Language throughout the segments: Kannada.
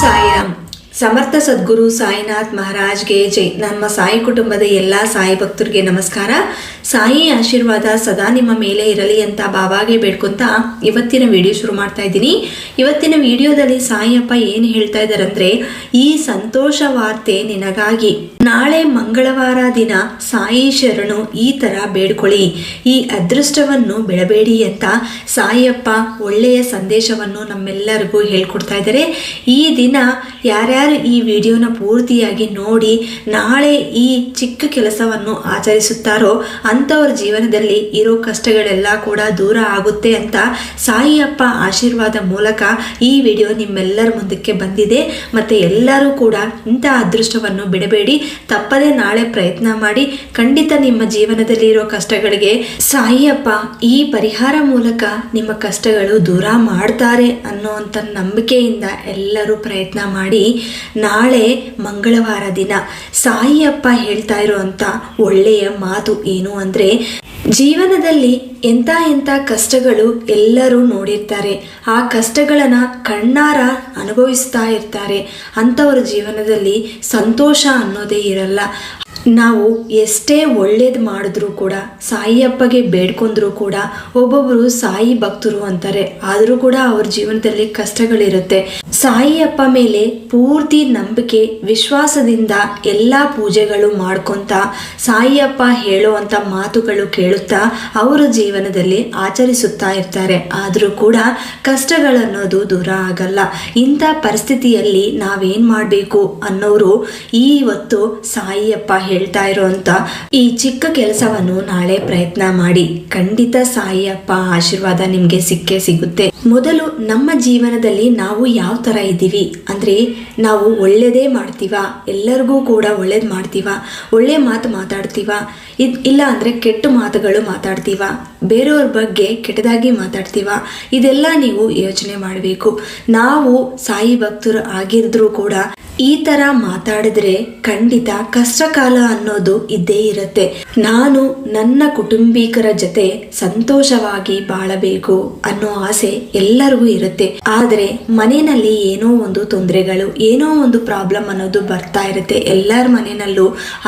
ಸಾಯಿರಾಮ್ ಸಮರ್ಥ ಸದ್ಗುರು ಸಾಯಿನಾಥ್ ಮಹಾರಾಜ್ಗೆ ಜೈ. ನಮ್ಮ ಸಾಯಿ ಕುಟುಂಬದ ಎಲ್ಲ ಸಾಯಿ ಭಕ್ತರಿಗೆ ನಮಸ್ಕಾರ. ಸಾಯಿ ಆಶೀರ್ವಾದ ಸದಾ ನಿಮ್ಮ ಮೇಲೆ ಇರಲಿ ಅಂತ ಬಾಬಾಗೆ ಬೇಡ್ಕೊಂತ ಇವತ್ತಿನ ವಿಡಿಯೋ ಶುರು ಮಾಡ್ತಾ ಇದ್ದೀನಿ. ಇವತ್ತಿನ ವಿಡಿಯೋದಲ್ಲಿ ಸಾಯಿಯಪ್ಪ ಏನು ಹೇಳ್ತಾ ಇದ್ದಾರೆ ಅಂದ್ರೆ ಈ ಸಂತೋಷ ವಾರ್ತೆ ನಿನಗಾಗಿ. ನಾಳೆ ಮಂಗಳವಾರ ದಿನ ಸಾಯಿ ಶರಣು ಈ ತರ ಬೇಡ್ಕೊಳ್ಳಿ. ಈ ಅದೃಷ್ಟವನ್ನು ಬೆಳಬೇಡಿ ಅಂತ ಸಾಯಿಯಪ್ಪ ಒಳ್ಳೆಯ ಸಂದೇಶವನ್ನು ನಮ್ಮೆಲ್ಲರಿಗೂ ಹೇಳ್ಕೊಡ್ತಾ ಇದ್ದಾರೆ. ಈ ದಿನ ಯಾರ್ಯಾರು ಈ ವಿಡಿಯೋನ ಪೂರ್ತಿಯಾಗಿ ನೋಡಿ, ನಾಳೆ ಈ ಚಿಕ್ಕ ಕೆಲಸವನ್ನು ಆಚರಿಸುತ್ತಾರೋ, ಅಂಥವ್ರ ಜೀವನದಲ್ಲಿ ಇರೋ ಕಷ್ಟಗಳೆಲ್ಲ ಕೂಡ ದೂರ ಆಗುತ್ತೆ ಅಂತ ಸಾಯಿಯಪ್ಪ ಆಶೀರ್ವಾದ ಮೂಲಕ ಈ ವಿಡಿಯೋ ನಿಮ್ಮೆಲ್ಲರ ಮುಂದಕ್ಕೆ ಬಂದಿದೆ. ಮತ್ತು ಎಲ್ಲರೂ ಕೂಡ ಇಂಥ ಅದೃಷ್ಟವನ್ನು ಬಿಡಬೇಡಿ. ತಪ್ಪದೆ ನಾಳೆ ಪ್ರಯತ್ನ ಮಾಡಿ. ಖಂಡಿತ ನಿಮ್ಮ ಜೀವನದಲ್ಲಿ ಇರೋ ಕಷ್ಟಗಳಿಗೆ ಸಾಯಿಯಪ್ಪ ಈ ಪರಿಹಾರ ಮೂಲಕ ನಿಮ್ಮ ಕಷ್ಟಗಳು ದೂರ ಮಾಡ್ತಾರೆ ಅನ್ನೋಂಥ ನಂಬಿಕೆಯಿಂದ ಎಲ್ಲರೂ ಪ್ರಯತ್ನ ಮಾಡಿ. ನಾಳೆ ಮಂಗಳವಾರ ದಿನ. ಸಾಯಿಯಪ್ಪ ಹೇಳ್ತಾ ಇರುವಂತ ಒಳ್ಳೆಯ ಮಾತು ಏನು ಅಂದ್ರೆ ಜೀವನದಲ್ಲಿ ಎಂಥ ಎಂಥ ಕಷ್ಟಗಳು ಎಲ್ಲರೂ ನೋಡಿರ್ತಾರೆ. ಆ ಕಷ್ಟಗಳನ್ನ ಕಣ್ಣಾರ ಅನುಭವಿಸ್ತಾ ಇರ್ತಾರೆ. ಅಂಥವ್ರ ಜೀವನದಲ್ಲಿ ಸಂತೋಷ ಅನ್ನೋದೇ ಇರಲ್ಲ. ನಾವು ಎಷ್ಟೇ ಒಳ್ಳೇದು ಮಾಡಿದ್ರೂ ಕೂಡ, ಸಾಯಿಯಪ್ಪಗೆ ಬೇಡ್ಕೊಂಡ್ರೂ ಕೂಡ ಒಬ್ಬೊಬ್ಬರು ಸಾಯಿ ಭಕ್ತರು ಅಂತಾರೆ. ಆದರೂ ಕೂಡ ಅವ್ರ ಜೀವನದಲ್ಲಿ ಕಷ್ಟಗಳಿರುತ್ತೆ. ಸಾಯಿಯಪ್ಪ ಮೇಲೆ ಪೂರ್ತಿ ನಂಬಿಕೆ, ವಿಶ್ವಾಸದಿಂದ ಎಲ್ಲ ಪೂಜೆಗಳು ಮಾಡ್ಕೊಂತ ಸಾಯಿಯಪ್ಪ ಹೇಳುವಂಥ ಮಾತುಗಳು ಕೇಳುತ್ತಾ ಅವರು ಜೀವನದಲ್ಲಿ ಆಚರಿಸುತ್ತಾ ಇರ್ತಾರೆ. ಆದರೂ ಕೂಡ ಕಷ್ಟಗಳನ್ನೋದು ದೂರ ಆಗಲ್ಲ. ಇಂಥ ಪರಿಸ್ಥಿತಿಯಲ್ಲಿ ನಾವೇನು ಮಾಡಬೇಕು ಅನ್ನೋರು ಇವತ್ತು ಸಾಯಿಯಪ್ಪ ಹೇಳ್ತಾ ಇರೋವಂಥ ಈ ಚಿಕ್ಕ ಕೆಲಸವನ್ನು ನಾಳೆ ಪ್ರಯತ್ನ ಮಾಡಿ. ಖಂಡಿತ ಸಾಯಿಯಪ್ಪ ಆಶೀರ್ವಾದ ನಿಮಗೆ ಸಿಕ್ಕೇ ಸಿಗುತ್ತೆ. ಮೊದಲು ನಮ್ಮ ಜೀವನದಲ್ಲಿ ನಾವು ಯಾವ ತರ ಇದ್ದೀವಿ? ಅಂದ್ರೆ ನಾವು ಒಳ್ಳೆಯದೇ ಮಾಡ್ತೀವ? ಎಲ್ಲರಿಗೂ ಕೂಡ ಒಳ್ಳೇದು ಮಾಡ್ತೀವ? ಒಳ್ಳೆ ಮಾತು ಮಾತಾಡ್ತೀವ? ಇದ್ ಇಲ್ಲ ಅಂದರೆ ಕೆಟ್ಟ ಮಾತುಗಳು ಮಾತಾಡ್ತೀವ ಬೇರೆಯವ್ರ ಬಗ್ಗೆ ಕೆಟ್ಟದಾಗಿ ಮಾತಾಡ್ತೀವ, ಇದೆಲ್ಲ ನೀವು ಯೋಚನೆ ಮಾಡಬೇಕು. ನಾವು ಸಾಯಿ ಭಕ್ತರು ಆಗಿರದ್ರೂ ಕೂಡ ಈ ತರ ಮಾತಾಡಿದ್ರೆ ಖಂಡಿತ ಕಷ್ಟಕಾಲ ಅನ್ನೋದು ಇದ್ದೇ ಇರುತ್ತೆ. ನಾನು ನನ್ನ ಕುಟುಂಬಿಕರ ಜೊತೆ ಸಂತೋಷವಾಗಿ ಬಾಳಬೇಕು ಅನ್ನೋ ಆಸೆ ಎಲ್ಲರಿಗೂ ಇರುತ್ತೆ. ಆದ್ರೆ ಮನೆಯಲ್ಲಿ ಏನೋ ಒಂದು ತೊಂದರೆಗಳು, ಏನೋ ಒಂದು ಪ್ರಾಬ್ಲಮ್ ಅನ್ನೋದು ಬರ್ತಾ ಇರುತ್ತೆ. ಎಲ್ಲರ ಮನೆಯಲ್ಲೂ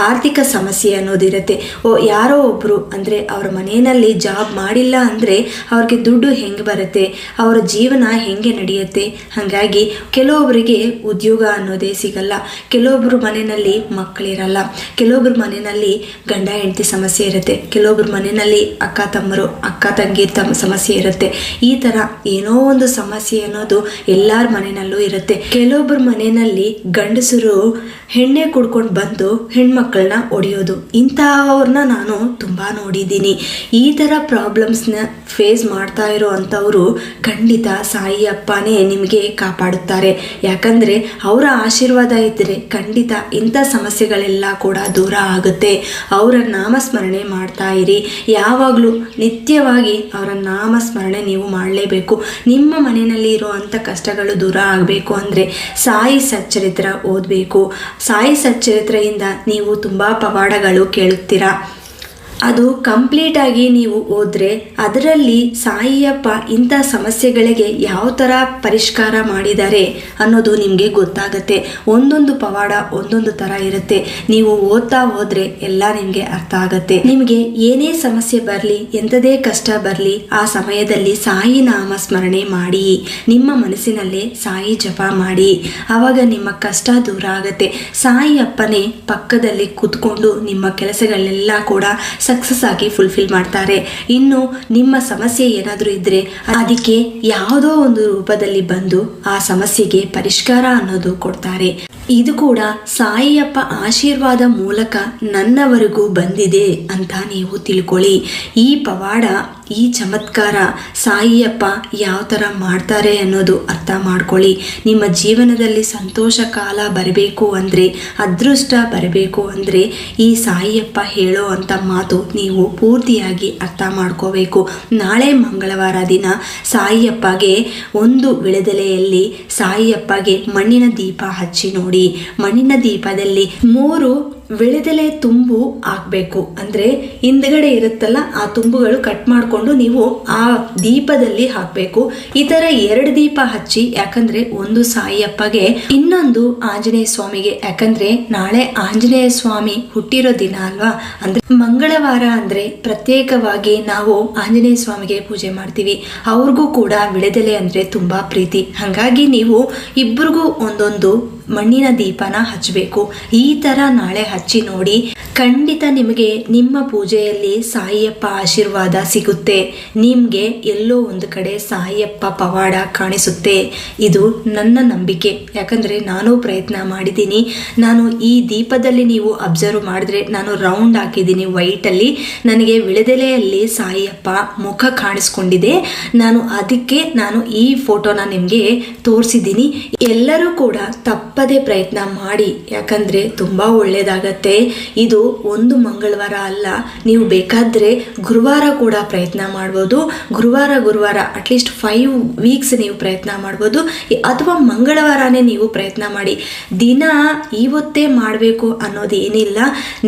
ಆರ್ಥಿಕ ಸಮಸ್ಯೆ ಅನ್ನೋದಿರುತ್ತೆ ಓ, ಯಾರೋ ಒಬ್ರು ಅಂದ್ರೆ ಅವ್ರ ಮನೆಯಲ್ಲಿ ಜಾಬ್ ಮಾಡಿಲ್ಲ ಅಂದ್ರೆ ಅವ್ರಿಗೆ ದುಡ್ಡು ಹೆಂಗೆ ಬರುತ್ತೆ? ಅವರ ಜೀವನ ಹೆಂಗೆ ನಡೆಯುತ್ತೆ? ಹಾಗಾಗಿ ಕೆಲವೊಬ್ಬರಿಗೆ ಉದ್ಯೋಗ ಅನ್ನೋದೇ ಸಿಗಲ್ಲ. ಕೆಲವೊಬ್ಬರು ಮನೆಯಲ್ಲಿ ಮಕ್ಕಳಿರಲ್ಲ ಕೆಲವೊಬ್ಬರು ಮನೆಯಲ್ಲಿ ಗಂಡ, ಹೆಂಡತಿ ಸಮಸ್ಯೆ ಇರುತ್ತೆ. ಕೆಲವೊಬ್ಬರು ಮನೆಯಲ್ಲಿ ಅಕ್ಕ, ತಮ್ಮರು, ಅಕ್ಕ, ತಂಗಿ ತಮ್ಮ ಸಮಸ್ಯೆ ಇರುತ್ತೆ. ಈ ತರ ಏನೋ ಒಂದು ಸಮಸ್ಯೆ ಅನ್ನೋದು ಎಲ್ಲರ ಮನೆಯಲ್ಲೂ ಇರುತ್ತೆ. ಕೆಲವೊಬ್ಬರು ಮನೆಯಲ್ಲಿ ಗಂಡಸರು ಹೆಣ್ಣೆ ಕುಡ್ಕೊಂಡು ಬಂದು ಹೆಣ್ಮಕ್ಳನ್ನ ಒಡೆಯೋದು. ಇಂಥವ್ರನ್ನ ನಾನು ತುಂಬಾ ನೋಡಿದ್ದೀನಿ. ಈ ತರ ಪ್ರಾಬ್ಲಮ್ಸ್ನ ಫೇಸ್ ಮಾಡ್ತಾ ಇರೋ ಅಂಥವ್ರು ಖಂಡಿತ ಸಾಯಿ ಅಪ್ಪನೇ ನಿಮಗೆ ಕಾಪಾಡುತ್ತಾರೆ. ಯಾಕಂದ್ರೆ ಅವರ ಆಶೀರ್ವಾದ ಇದ್ದರೆ ಖಂಡಿತ ಇಂಥ ಸಮಸ್ಯೆಗಳೆಲ್ಲ ಕೂಡ ದೂರ ಆಗುತ್ತೆ. ಅವರ ನಾಮಸ್ಮರಣೆ ಮಾಡ್ತಾ ಇರಿ. ಯಾವಾಗಲೂ ನಿತ್ಯವಾಗಿ ಅವರ ನಾಮಸ್ಮರಣೆ ನೀವು ಮಾಡಲೇಬೇಕು. ನಿಮ್ಮ ಮನೆಯಲ್ಲಿ ಇರುವಂಥ ಕಷ್ಟಗಳು ದೂರ ಆಗಬೇಕು ಅಂದರೆ ಸಾಯಿ ಸಚ್ಚರಿತ್ರ ಓದಬೇಕು. ಸಾಯಿ ಸಚ್ಚರಿತ್ರೆಯಿಂದ ನೀವು ತುಂಬ ಪವಾಡಗಳು ಕೇಳುತ್ತೀರಾ? ಅದು ಕಂಪ್ಲೀಟ್ ಆಗಿ ನೀವು ಓದ್ರೆ ಅದರಲ್ಲಿ ಸಾಯಿಯಪ್ಪ ಇಂಥ ಸಮಸ್ಯೆಗಳಿಗೆ ಯಾವ ಥರ ಪರಿಷ್ಕಾರ ಮಾಡಿದ್ದಾರೆ ಅನ್ನೋದು ನಿಮಗೆ ಗೊತ್ತಾಗತ್ತೆ. ಒಂದೊಂದು ಪವಾಡ ಒಂದೊಂದು ಥರ ಇರುತ್ತೆ. ನೀವು ಓದ್ತಾ ಹೋದ್ರೆ ಎಲ್ಲ ನಿಮಗೆ ಅರ್ಥ ಆಗತ್ತೆ. ನಿಮಗೆ ಏನೇ ಸಮಸ್ಯೆ ಬರಲಿ, ಎಂಥದೇ ಕಷ್ಟ ಬರಲಿ, ಆ ಸಮಯದಲ್ಲಿ ಸಾಯಿ ನಾಮ ಸ್ಮರಣೆ ಮಾಡಿ. ನಿಮ್ಮ ಮನಸ್ಸಿನಲ್ಲೇ ಸಾಯಿ ಜಪ ಮಾಡಿ. ಆವಾಗ ನಿಮ್ಮ ಕಷ್ಟ ದೂರ ಆಗತ್ತೆ. ಸಾಯಿ ಅಪ್ಪನೇ ಪಕ್ಕದಲ್ಲಿ ಕೂತ್ಕೊಂಡು ನಿಮ್ಮ ಕೆಲಸಗಳೆಲ್ಲ ಕೂಡ ಸಕ್ಸಸ್ ಆಗಿ ಫುಲ್ಫಿಲ್ ಮಾಡ್ತಾರೆ. ಇನ್ನು ನಿಮ್ಮ ಸಮಸ್ಯೆ ಏನಾದರೂ ಇದ್ರೆ ಅದಕ್ಕೆ ಯಾವುದೋ ಒಂದು ರೂಪದಲ್ಲಿ ಬಂದು ಆ ಸಮಸ್ಯೆಗೆ ಪರಿಷ್ಕಾರ ಅನ್ನೋದು ಕೊಡ್ತಾರೆ. ಇದು ಕೂಡ ಸಾಯಿಯಪ್ಪ ಆಶೀರ್ವಾದ ಮೂಲಕ ನನ್ನವರೆಗೂ ಬಂದಿದೆ ಅಂತ ನೀವು ತಿಳ್ಕೊಳ್ಳಿ. ಈ ಪವಾಡ ಈ ಚಮತ್ಕಾರ ಸಾಯಿಯಪ್ಪ ಯಾವ ಥರ ಮಾಡ್ತಾರೆ ಅನ್ನೋದು ಅರ್ಥ ಮಾಡ್ಕೊಳ್ಳಿ. ನಿಮ್ಮ ಜೀವನದಲ್ಲಿ ಸಂತೋಷ ಕಾಲ ಬರಬೇಕು ಅಂದರೆ, ಅದೃಷ್ಟ ಬರಬೇಕು ಅಂದರೆ ಈ ಸಾಯಿಯಪ್ಪ ಹೇಳೋ ಅಂಥ ಮಾತು ನೀವು ಪೂರ್ತಿಯಾಗಿ ಅರ್ಥ ಮಾಡ್ಕೋಬೇಕು. ನಾಳೆ ಮಂಗಳವಾರ ದಿನ ಸಾಯಿಯಪ್ಪಗೆ ಒಂದು ವಿಳೆದೆಲೆಯಲ್ಲಿ ಸಾಯಿಯಪ್ಪಗೆ ಮಣ್ಣಿನ ದೀಪ ಹಚ್ಚಿ ನೋಡಿ. ಮಣ್ಣಿನ ದೀಪದಲ್ಲಿ ಮೂರು ವಿಳೆದೆಲೆ ತುಂಬು ಹಾಕಬೇಕು. ಅಂದರೆ ಹಿಂದ್ಗಡೆ ಇರುತ್ತಲ್ಲ, ಆ ತುಂಬುಗಳು ಕಟ್ ಮಾಡಿಕೊಂಡು ನೀವು ಆ ದೀಪದಲ್ಲಿ ಹಾಕಬೇಕು. ಈ ಥರ ಎರಡು ದೀಪ ಹಚ್ಚಿ, ಯಾಕಂದ್ರೆ ಒಂದು ಸಾಯಿಯಪ್ಪಗೆ, ಇನ್ನೊಂದು ಆಂಜನೇಯ ಸ್ವಾಮಿಗೆ. ಯಾಕಂದ್ರೆ ನಾಳೆ ಆಂಜನೇಯ ಸ್ವಾಮಿ ಹುಟ್ಟಿರೋ ದಿನ ಅಲ್ವಾ? ಅಂದ್ರೆ ಮಂಗಳವಾರ ಅಂದ್ರೆ ಪ್ರತ್ಯೇಕವಾಗಿ ನಾವು ಆಂಜನೇಯ ಸ್ವಾಮಿಗೆ ಪೂಜೆ ಮಾಡ್ತೀವಿ. ಅವ್ರಿಗೂ ಕೂಡ ವಿಳೆದೆಲೆ ಅಂದ್ರೆ ತುಂಬಾ ಪ್ರೀತಿ. ಹಾಗಾಗಿ ನೀವು ಇಬ್ಬರಿಗೂ ಒಂದೊಂದು ಮಣ್ಣಿನ ದೀಪನ ಹಚ್ಚಬೇಕು ಈ ಥರ ನಾಳೆ ಹಚ್ಚಿ ನೋಡಿ ಖಂಡಿತ ನಿಮಗೆ ನಿಮ್ಮ ಪೂಜೆಯಲ್ಲಿ ಸಾಯಿಯಪ್ಪ ಆಶೀರ್ವಾದ ಸಿಗುತ್ತೆ. ನಿಮಗೆ ಎಲ್ಲೋ ಒಂದು ಕಡೆ ಸಾಯಿಯಪ್ಪ ಪವಾಡ ಕಾಣಿಸುತ್ತೆ. ಇದು ನನ್ನ ನಂಬಿಕೆ. ಯಾಕಂದರೆ ನಾನು ಪ್ರಯತ್ನ ಮಾಡಿದ್ದೀನಿ. ನಾನು ಈ ದೀಪದಲ್ಲಿ ನೀವು ಅಬ್ಸರ್ವ್ ಮಾಡಿದ್ರೆ ನಾನು ರೌಂಡ್ ಹಾಕಿದ್ದೀನಿ ವೈಟಲ್ಲಿ ನನಗೆ ವಿಳೆದೆಲೆಯಲ್ಲಿ ಸಾಯಿಯಪ್ಪ ಮುಖ ಕಾಣಿಸ್ಕೊಂಡಿದೆ. ನಾನು ಅದಕ್ಕೆ ನಾನು ಈ ಫೋಟೋನ ನಿಮಗೆ ತೋರಿಸಿದ್ದೀನಿ. ಎಲ್ಲರೂ ಕೂಡ ತಪ್ಪದೆ ಪ್ರಯತ್ನ ಮಾಡಿ, ಯಾಕಂದರೆ ತುಂಬ ಒಳ್ಳೆಯದಾಗತ್ತೆ ಇದು ಒಂದು ಮಂಗಳವಾರ ಅಲ್ಲ, ನೀವು ಬೇಕಾದರೆ ಗುರುವಾರ ಕೂಡ ಪ್ರಯತ್ನ ಮಾಡ್ಬೋದು. ಗುರುವಾರ ಗುರುವಾರ ಅಟ್ಲೀಸ್ಟ್ ಫೈವ್ ವೀಕ್ಸ್ ನೀವು ಪ್ರಯತ್ನ ಮಾಡ್ಬೋದು. ಅಥವಾ ಮಂಗಳವಾರನೇ ನೀವು ಪ್ರಯತ್ನ ಮಾಡಿ. ದಿನ ಇವತ್ತೇ ಮಾಡಬೇಕು ಅನ್ನೋದು ಏನಿಲ್ಲ.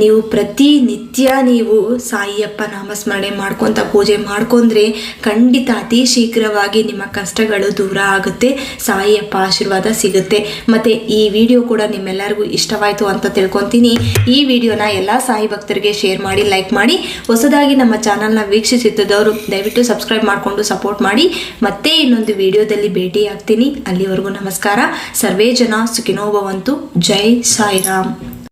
ನೀವು ಪ್ರತಿನಿತ್ಯ ನೀವು ಸಾಯಿಯಪ್ಪ ನಾಮಸ್ಮರಣೆ ಮಾಡ್ಕೊತ ಪೂಜೆ ಮಾಡ್ಕೊಂಡ್ರೆ ಖಂಡಿತ ಅತಿ ಶೀಘ್ರವಾಗಿ ನಿಮ್ಮ ಕಷ್ಟಗಳು ದೂರ ಆಗುತ್ತೆ. ಸಾಯಿಯಪ್ಪ ಆಶೀರ್ವಾದ ಸಿಗುತ್ತೆ. ಮತ್ತು ಈ ವಿಡಿಯೋ ಕೂಡ ನಿಮ್ಮೆಲ್ಲರಿಗೂ ಇಷ್ಟವಾಯಿತು ಅಂತ ತಿಳ್ಕೊತೀನಿ. ಈ ವಿಡಿಯೋನ ಎಲ್ಲ ಸಾಯಿ ಭಕ್ತರಿಗೆ ಶೇರ್ ಮಾಡಿ ಲೈಕ್ ಮಾಡಿ. ಹೊಸದಾಗಿ ನಮ್ಮ ಚಾನಲ್ನ ವೀಕ್ಷಿಸುತ್ತಿದ್ದವರು ದಯವಿಟ್ಟು ಸಬ್ಸ್ಕ್ರೈಬ್ ಮಾಡಿಕೊಂಡು ಸಪೋರ್ಟ್ ಮಾಡಿ. ಮತ್ತೆ ಇನ್ನೊಂದು ವಿಡಿಯೋದಲ್ಲಿ ಭೇಟಿ ಆಗ್ತೀನಿ ಅಲ್ಲಿವರೆಗೂ ನಮಸ್ಕಾರ. ಸರ್ವೇ ಜನ ಸುಖಿನೋಭವಂತು. ಜೈ ಸಾಯಿರಾಮ್.